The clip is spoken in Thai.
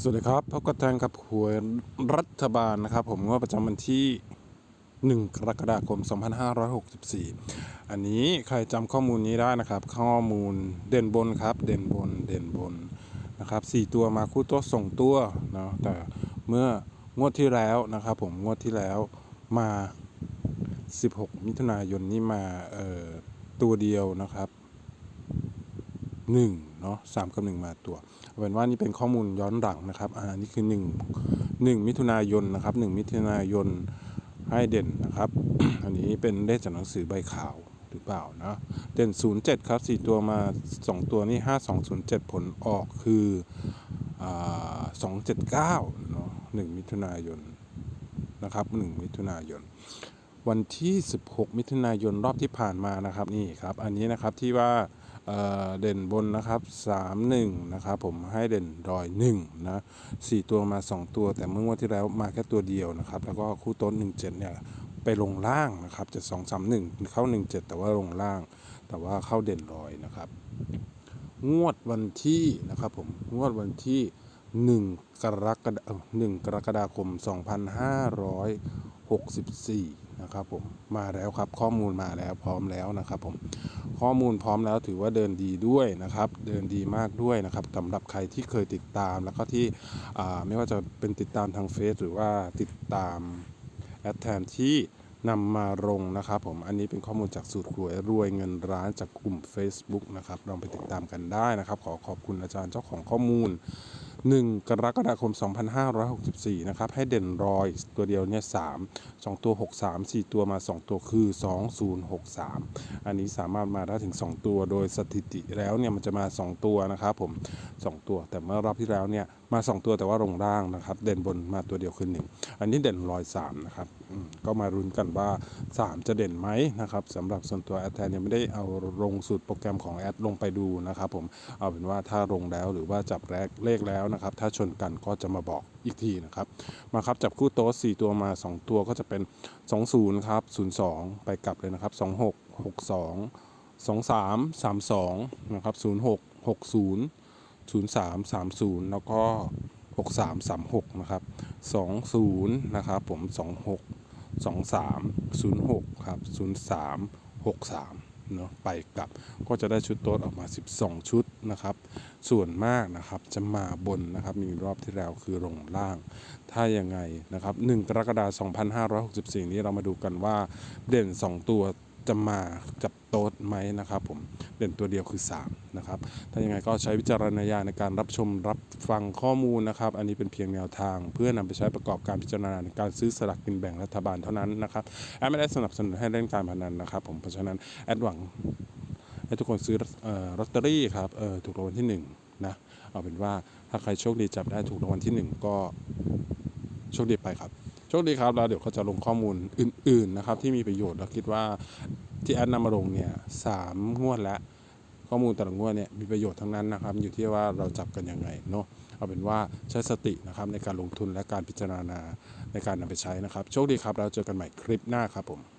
สวัสดีครับพบกับแทงกับหวยรัฐบาลนะครับ ผมงวดประจำวันที่ 1 กรกฎาคม 2564 อันนี้ใครจำข้อมูลนี้ได้นะครับ ข้อมูลเด่นบนครับ เด่นบนเด่นบนนะครับ 4 ตัวมาคู่ต๊ะส่งตัวเนาะแต่เมื่องวดที่แล้วนะครับ ผมงวดที่แล้วมา 16 มิถุนายนนี่มาเอ่อตัวเดียวนะครับหนึ่ง เนาะสามกับหนึ่งมาตัวเอาเป็นว่านี่เป็นข้อมูลย้อนหลังนะครับอ่านี่คือหนึ่งหนึ่งมิถุนายนนะครับหนึ่งมิถุนายนให้เด่นนะครับ อันนี้เป็นเลขจากหนังสือใบขาวหรือเปล่านะเด่น 07 ครับ 4 ตัวมา 2 ตัวนี่ 5207 ผลออกคืออ279เนาะ1มิถุนายนนะครับ 1 มิถุนายน วันที่ 16 มิถุนายนรอบที่ผ่านมานะครับนี่ครับ อันนี้นะครับที่ว่า เเด่นบนนะครับ 31 นะครับผมให้เด่นดอย1นะ4ตัวมา 2 ตัว แต่เมื่องวดที่แล้วมาแค่ตัวเดียวนะครับ แล้วก็คู่ต้น 17 เนี่ยไปลงล่างนะครับจะ2 3 1 เข้า 17 แต่ว่าลงล่าง แต่ว่าเข้าเด่นรอยนะครับ งวดวันที่นะครับผมงวดวันที่ 1 กรกฎาคม 1 กรกฎาคม 2564 นะครับผมมาแล้วครับข้อมูลมาแล้วพร้อมแล้วนะครับผมข้อมูลพร้อมแล้วถือว่าเดินดีด้วยนะครับ เดินดีมากด้วยนะครับสำหรับใครที่เคยติดตามแล้วก็ที่ไม่ว่าจะเป็นติดตามทางเฟซหรือว่าติดตามแอดแทนที่นำมาลงนะครับผมอันนี้เป็นข้อมูลจากสูตรรวยรวยเงินร้านจากกลุ่ม Facebook นะครับลองไปติดตามกันได้นะครับ ขอขอบคุณอาจารย์เจ้าของข้อมูล 1 กรกฎาคม 2564 นะครับ ให้เด่นรอยตัวเดียวเนี่ย3 2 ตัว 63 4 ตัวมา 2 ตัวคือ 2063 อันนี้สามารถมาได้ถึง 2 ตัวโดยสถิติแล้วเนี่ยมันจะมา 2 ตัวนะครับผม 2 ตัวแต่เมื่อรอบที่แล้วเนี่ย มา2ตัวแต่ว่าลงล่างนะครับ เด่นบนมาตัวเดียวคือ1อันนี้เด่นรอย3นะครับก็มารุนกันว่า 3 จะเด่นไหมนะครับสำหรับส่วนตัวแอดแทนยังไม่ได้เอาลงสูตรโปรแกรมของแอดลงไปดูนะครับผมเอาเป็นว่าถ้าลงแล้วหรือว่าจับแรกเลขแล้วนะครับ ถ้าชนกันก็จะมาบอกอีกทีนะครับ มาครับจับคู่โต๊ะ4ตัวมา 2 ตัวก็จะเป็น 20ครับ02 ไปกลับเลยนะครับ 26 62 23 32นะครับ06 60 03 30 แล้วก็ 63 36 นะครับ 20 นะครับผม 26 23 06 ครับ 03 63เนาะไปกลับก็จะได้ชุดโต๊ดออกมา 12 ชุดนะครับ ส่วนมากนะครับจะมาบนนะครับ มีรอบที่แล้วคือลงล่าง ถ้ายังไงนะครับ 1 กรกฎาคม2564 นี้เรามาดูกันว่าเด่น 2 ตัว จะมาจับโต๊ดไหมนะครับผมเด่นตัวเดียวคือ 3 นะครับ ถ้ายังไงก็ใช้วิจารณญาณในการรับชมรับฟังข้อมูลนะครับ อันนี้เป็นเพียงแนวทาง เพื่อนำไปใช้ประกอบการพิจารณาในการซื้อสลากกินแบ่งรัฐบาลเท่านั้นนะครับแอดไม่ได้สนับสนุนให้เล่นการพนันนะครับผมเพราะฉะนั้นแอดหวังให้ทุกคนซื้อลอตเตอรี่ครับถูกรางวัลที่หนึ่งนะเอาเป็นว่าถ้าใครโชคดีจับได้ถูกรางวัลที่หนึ่งก็โชคดีไปครับ โชคดีครับแล้วเดี๋ยวเขาจะลงข้อมูลอื่นๆนะครับที่มีประโยชน์เราคิดว่าที่แอดนำมาลงเนี่ยสามงวดแล้ว ข้อมูลแต่ละงวดเนี่ยมีประโยชน์ทั้งนั้นนะครับ อยู่ที่ว่าเราจับกันยังไงเนาะเอาเป็นว่าใช้สตินะครับในการลงทุนและการพิจารณาในการนำไปใช้นะครับ โชคดีครับเราเจอกันใหม่คลิปหน้าครับผม